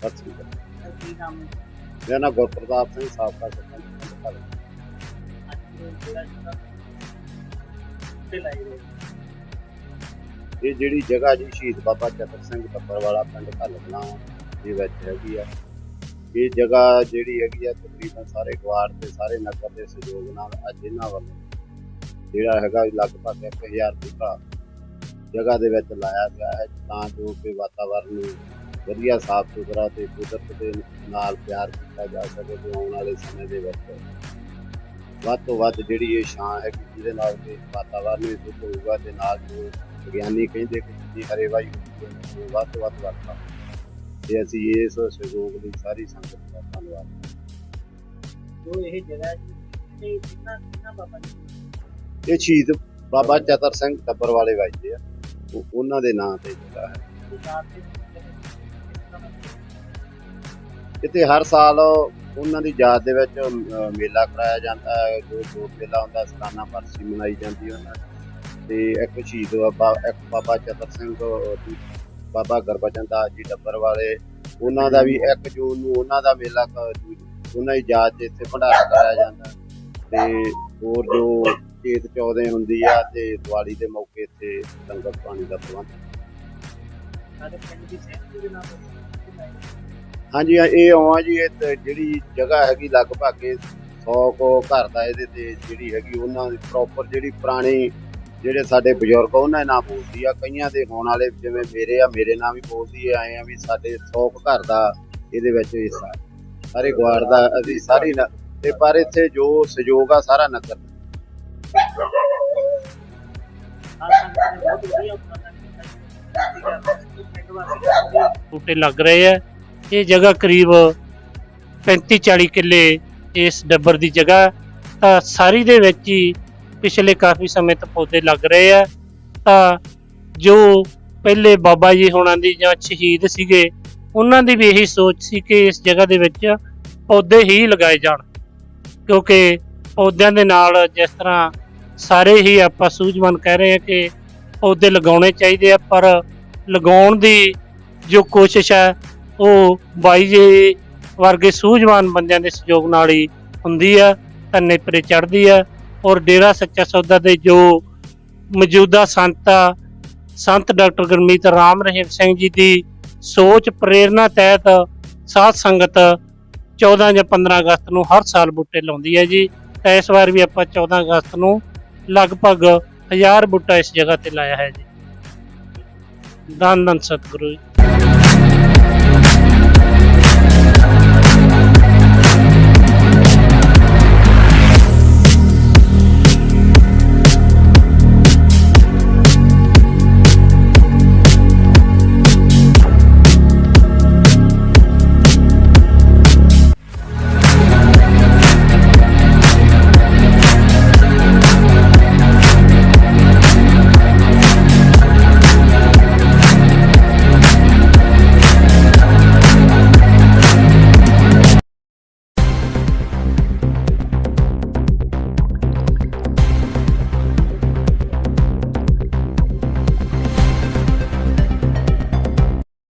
ਸਤਿ ਸ੍ਰੀ ਅਕਾਲ। ਕੀ ਨਾਮ ਹੈ ਮੇਰਾ ਨਾਮ ਗੁਰਪ੍ਰਤਾਪ ਸਿੰਘ ਸਾਬਕਾ ਸਰਪੰਚ ਪਿੰਡ ਘਰ ਅੱਜ ਜਿਹੜਾ ਜਿਹੜਾ ਤੇ ਲਾਈ ਰਹੇ ਇਹ ਜਿਹੜੀ ਜਗ੍ਹਾ ਜੀ ਸ਼ਹੀਦ ਬਾਬਾ ਚਤਰ ਸਿੰਘ ਟੱਪਰ ਵਾਲਾ ਪਿੰਡ ਘੱਲਣਾ ਦੇ ਵਿੱਚ ਹੈਗੀ ਆ। ਇਹ ਜਗ੍ਹਾ ਜਿਹੜੀ ਹੈਗੀ ਆ ਤਕਰੀਬਨ ਸਾਰੇ ਗਵਾਰ ਤੇ ਸਾਰੇ ਨਗਰ ਦੇ ਸਹਿਯੋਗ ਨਾਲ ਅੱਜ ਇਹਨਾਂ ਵੱਲੋਂ ਜਿਹੜਾ ਹੈਗਾ ਲਗਭਗ 1000 ਬੂਟਾ ਜਗ੍ਹਾ ਦੇ ਵਿੱਚ ਲਾਇਆ ਗਿਆ ਹੈ ਤਾਂ ਜੋ ਕਿ ਵਾਤਾਵਰਨ ਨੂੰ ਵਧੀਆ ਸਾਫ਼ ਸੁਥਰਾ ਤੇ ਕੁਦਰਤ ਦੇ ਨਾਲ ਪਿਆਰ ਕੀਤਾ ਜਾ ਸਕੇ ਤੇ ਆਉਣ ਵਾਲੇ ਸਮੇਂ ਦੇ ਵਿੱਚ ਵੱਧ ਤੋਂ ਵੱਧ ਜਿਹੜੀ ਇਹ ਛਾਂ ਹੈ ਜਿਹਦੇ ਨਾਲ ਕਿ ਵਾਤਾਵਰਨ ਵੀ ਸ਼ੁੱਧ ਹੋਊਗਾ ਤੇ ਨਾਲ ਜੋ ਵਿਗਿਆਨੀ ਕਹਿੰਦੇ ਕਿ ਜਿੰਨੀ ਹਰੇਵਾਈ ਹੁੰਦੀ ਹੈ ਉਹ ਵੱਧ ਤੋਂ ਵੱਧ ਵਰਤਾਂ ਤੇ ਅਸੀਂ ਇਸ ਸਹਿਯੋਗ ਲਈ ਸਾਰੀ ਸੰਗਤ ਦਾ ਧੰਨਵਾਦ। ਜੋ ਇਹ ਜਗ੍ਹਾ ਜੀ ਇਹ ਕਿੰਨਾ ਕਿੰਨਾ ਬਾਬਾ ਜੀ? ਇਹ ਸ਼ਹੀਦ ਬਾਬਾ ਚਤਰ ਸਿੰਘ ਟੱਬਰ ਵਾਲੇ ਵੱਜਦੇ ਆ। ਉਹ ਉਹਨਾਂ ਦੇ ਨਾਂ ਤੇ ਜਗ੍ਹਾ ਹੈ। ਗੁਜਰਾਤ ਹਰ ਸਾਲ ਉਹਨਾਂ ਦੀ ਯਾਦ ਦੇ ਵਿੱਚ ਮੇਲਾ ਕਰਾਇਆ ਜਾਂਦਾ ਹੈ, ਜੋ ਜੋਤ ਮੇਲਾ ਹੁੰਦਾ, ਸਾਲਾਨਾ ਬਰਸੀ ਮਨਾਈ ਜਾਂਦੀ ਉਹਨਾਂ ਤੇ ਇੱਕ ਸ਼ਹੀਦ ਬਾਬਾ ਇੱਕ ਬਾਬਾ ਚਤਰ ਸਿੰਘ ਬਾਬਾ ਗੁਰਬਚਨ ਦਾਸ ਜੀ ਟੱਬਰ ਵਾਲੇ, ਉਹਨਾਂ ਦਾ ਵੀ 1 ਜੂਨ ਨੂੰ ਉਹਨਾਂ ਦਾ ਮੇਲਾ ਉਹਨਾਂ ਦੀ ਯਾਦ 'ਚ ਇੱਥੇ ਭੰਡਾਰਾ ਕਰਾਇਆ ਜਾਂਦਾ ਤੇ ਹੋਰ ਜੋ ਚੇਤ ਚੌਦੇ ਹੁੰਦੀ ਆ ਤੇ ਦੀਵਾਲੀ ਦੇ ਮੌਕੇ ਇੱਥੇ ਲੰਗਰ ਪਾਣੀ ਦਾ ਪ੍ਰਬੰਧ। ਸਾਡੇ ਪਿੰਡ ਦੀ ਸਹਿਮਤੀ ਦੇ ਨਾਲ ਹਾਂਜੀ ਹਾਂ, ਇਹ ਆਉਂ ਜੀ ਇਹ ਤੇ ਜਿਹੜੀ ਜਗ੍ਹਾ ਹੈਗੀ ਲਗਭਗ 100 ਕੋ ਘਰ ਦਾ ਇਹਦੇ ਤੇ ਜਿਹੜੀ ਹੈਗੀ ਉਹਨਾਂ ਦੀ ਪ੍ਰੋਪਰ ਜਿਹੜੀ ਪੁਰਾਣੀ ਜਿਹੜੇ ਸਾਡੇ ਬਜ਼ੁਰਗ ਆ, ਉਹਨਾਂ ਦੇ ਨਾਂ ਬੋਲਦੀ ਆ। ਕਈਆਂ ਦੇ ਹੋਣ ਵਾਲੇ ਜਿਵੇਂ ਮੇਰੇ ਆ ਮੇਰੇ ਨਾਂ ਵੀ ਬੋਲਦੀ ਆ ਆਏ ਆ ਵੀ ਸਾਡੇ 100 ਕੁ ਘਰ ਦਾ ਇਹਦੇ ਵਿੱਚ ਹਿੱਸਾ। ਸਾਰੇ ਗਵਾਰ ਦਾ ਅਸੀਂ ਸਾਰੀ ਨ- ਤੇ ਪਰ ਇੱਥੇ ਜੋ ਸਹਿਯੋਗ ਆ ਸਾਰਾ ਨਗਰ ਦਾ। ਹਰ ਨੇ ਬਹੁਤ ਵਧੀਆ ਉਪਰਾਲਾ ਕੀਤਾ ਹੈ ਬੂਟੇ ਲੱਗ ਰਹੇ ਆ। ਇਹ ਜਗ੍ਹਾ ਕਰੀਬ 35 40 ਕਿੱਲੇ ਇਸ ਡੱਬਰ ਦੀ ਜਗ੍ਹਾ ਤਾਂ ਸਾਰੀ ਦੇ ਵਿੱਚ ਹੀ ਪਿਛਲੇ ਕਾਫੀ ਸਮੇਂ ਤੋਂ ਪੌਦੇ ਲੱਗ ਰਹੇ ਆ। ਤਾਂ ਜੋ ਪਹਿਲੇ ਬਾਬਾ ਜੀ ਹੋਣਾ ਦੀ ਜਾਂ ਸ਼ਹੀਦ ਸੀਗੇ, ਉਹਨਾਂ ਦੀ ਵੀ ਇਹੀ ਸੋਚ ਸੀ ਕਿ ਇਸ ਜਗ੍ਹਾ ਦੇ ਵਿੱਚ ਪੌਦੇ ਹੀ ਲਗਾਏ ਜਾਣ। ਕਿਉਂਕਿ ਪੌਦਿਆਂ ਦੇ ਨਾਲ ਜਿਸ ਤਰ੍ਹਾਂ ਸਾਰੇ ਹੀ ਆਪਾਂ ਸੂਝਵਾਨ ਕਹਿ ਰਹੇ ਆ ਕਿ ਪੌਦੇ ਲਗਾਉਣੇ ਚਾਹੀਦੇ ਆ, ਪਰ ਲਗਾਉਣ ਦੀ ਜੋ ਕੋਸ਼ਿਸ਼ ਹੈ, ਉਹ ਬਾਈ ਜੀ ਵਰਗੇ ਸੂਝਵਾਨ ਬੰਦਿਆਂ ਦੇ ਸਹਿਯੋਗ ਨਾਲ ਹੀ ਹੁੰਦੀ ਹੈ ਤਾਂ ਨੇਪਰੇ ਚੜ੍ਹਦੀ ਹੈ ਔਰ ਡੇਰਾ ਸੱਚਾ ਸੌਦਾ ਦੇ ਜੋ ਮੌਜੂਦਾ ਸੰਤ ਆ, ਸੰਤ ਡਾਕਟਰ ਗੁਰਮੀਤ ਰਾਮ ਰਹੀਮ ਸਿੰਘ ਜੀ ਦੀ ਸੋਚ ਪ੍ਰੇਰਣਾ ਤਹਿਤ ਸਾਧ ਸੰਗਤ 14 ਜਾਂ 15 ਅਗਸਤ ਨੂੰ ਹਰ ਸਾਲ ਬੂਟੇ ਲਾਉਂਦੀ ਹੈ ਜੀ। ਤਾਂ ਇਸ ਵਾਰ ਵੀ ਆਪਾਂ 14 ਅਗਸਤ ਨੂੰ ਲਗਭਗ 1000 ਬੂਟਾ ਇਸ ਜਗ੍ਹਾ ਤੇ ਲਾਇਆ ਹੈ ਜੀ। दान दान सद्गुरू।